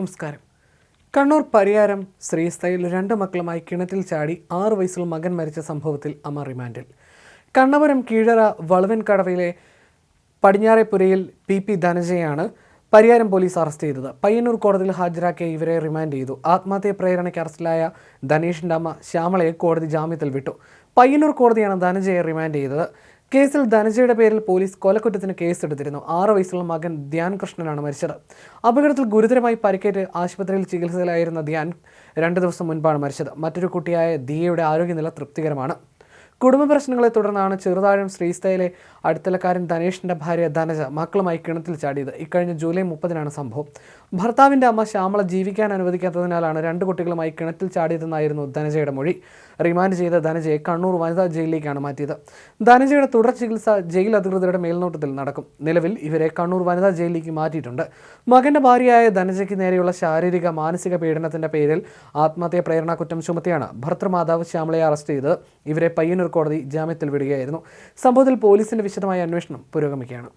നമസ്കാരം. കണ്ണൂർ പരിയാരം ശ്രീസ്ഥയിൽ രണ്ട് മക്കളുമായി കിണറ്റിൽ ചാടി ആറു വയസ്സിൽ മകൻ മരിച്ച സംഭവത്തിൽ അമ്മ റിമാൻഡിൽ. കണ്ണപുരം കീഴറ വളവൻ കടവയിലെ പടിഞ്ഞാറെപ്പുരയിൽ പി പി ധനജയാണ് പരിയാരം പോലീസ് അറസ്റ്റ് ചെയ്തത്. പയ്യന്നൂർ കോടതിയിൽ ഹാജരാക്കിയ ഇവരെ റിമാൻഡ് ചെയ്തു. ആത്മഹത്യ പ്രേരണയ്ക്ക് അറസ്റ്റിലായ ധനേഷിന്റെ അമ്മ ശ്യാമളയെ കോടതി ജാമ്യത്തിൽ വിട്ടു. പയ്യന്നൂർ കോടതിയാണ് ധനജയെ റിമാൻഡ് ചെയ്തത്. കേസിൽ ധനജയുടെ പേരിൽ പോലീസ് കൊലക്കുറ്റത്തിന് കേസെടുത്തിരുന്നു. ആറ് വയസ്സുള്ള മകൻ ധ്യാൻ കൃഷ്ണനാണ് മരിച്ചത്. അപകടത്തിൽ ഗുരുതരമായി പരിക്കേറ്റ് ആശുപത്രിയിൽ ചികിത്സയിലായിരുന്ന ധ്യാൻ രണ്ട് ദിവസം മുൻപാണ് മരിച്ചത്. മറ്റൊരു കുട്ടിയായ ദിയയുടെ ആരോഗ്യനില തൃപ്തികരമാണ്. കുടുംബ പ്രശ്നങ്ങളെ തുടർന്നാണ് ചെറുതാഴം ശ്രീസ്ഥയിലെ അടുത്തലക്കാരൻ ധനേഷിന്റെ ഭാര്യ ധനജ മക്കളുമായി കിണറ്റിൽ ചാടിയത്. ഇക്കഴിഞ്ഞ ജൂലൈ മുപ്പതിനാണ് സംഭവം. ഭർത്താവിന്റെ അമ്മ ശ്യാമള ജീവിക്കാൻ അനുവദിക്കാത്തതിനാലാണ് രണ്ട് കുട്ടികളുമായി കിണറ്റിൽ ചാടിയതെന്നായിരുന്നു ധനജയുടെ മൊഴി. റിമാൻഡ് ചെയ്ത ധനജയെ കണ്ണൂർ വനിതാ ജയിലിലേക്കാണ് മാറ്റിയത്. ധനജയുടെ തുടർ ചികിത്സ ജയിൽ അധികൃതരുടെ മേൽനോട്ടത്തിൽ നടക്കും. നിലവിൽ ഇവരെ കണ്ണൂർ വനിതാ ജയിലിലേക്ക് മാറ്റിയിട്ടുണ്ട്. മകന്റെ ഭാര്യയായ ധനജയ്ക്ക് നേരെയുള്ള ശാരീരിക മാനസിക പീഡനത്തിന്റെ പേരിൽ ആത്മഹത്യാ പ്രേരണ കുറ്റം ചുമത്തിയാണ് ഭർത്തൃമാതാവ് ശ്യാമളയെ അറസ്റ്റ് ചെയ്ത് ഇവരെ പയ്യന്നൂർ കോടതി ജാമ്യത്തിൽ വിടുകയായിരുന്നു. സംഭവത്തിൽ പോലീസിന്റെ വിശദമായ അന്വേഷണം പുരോഗമിക്കുകയാണ്.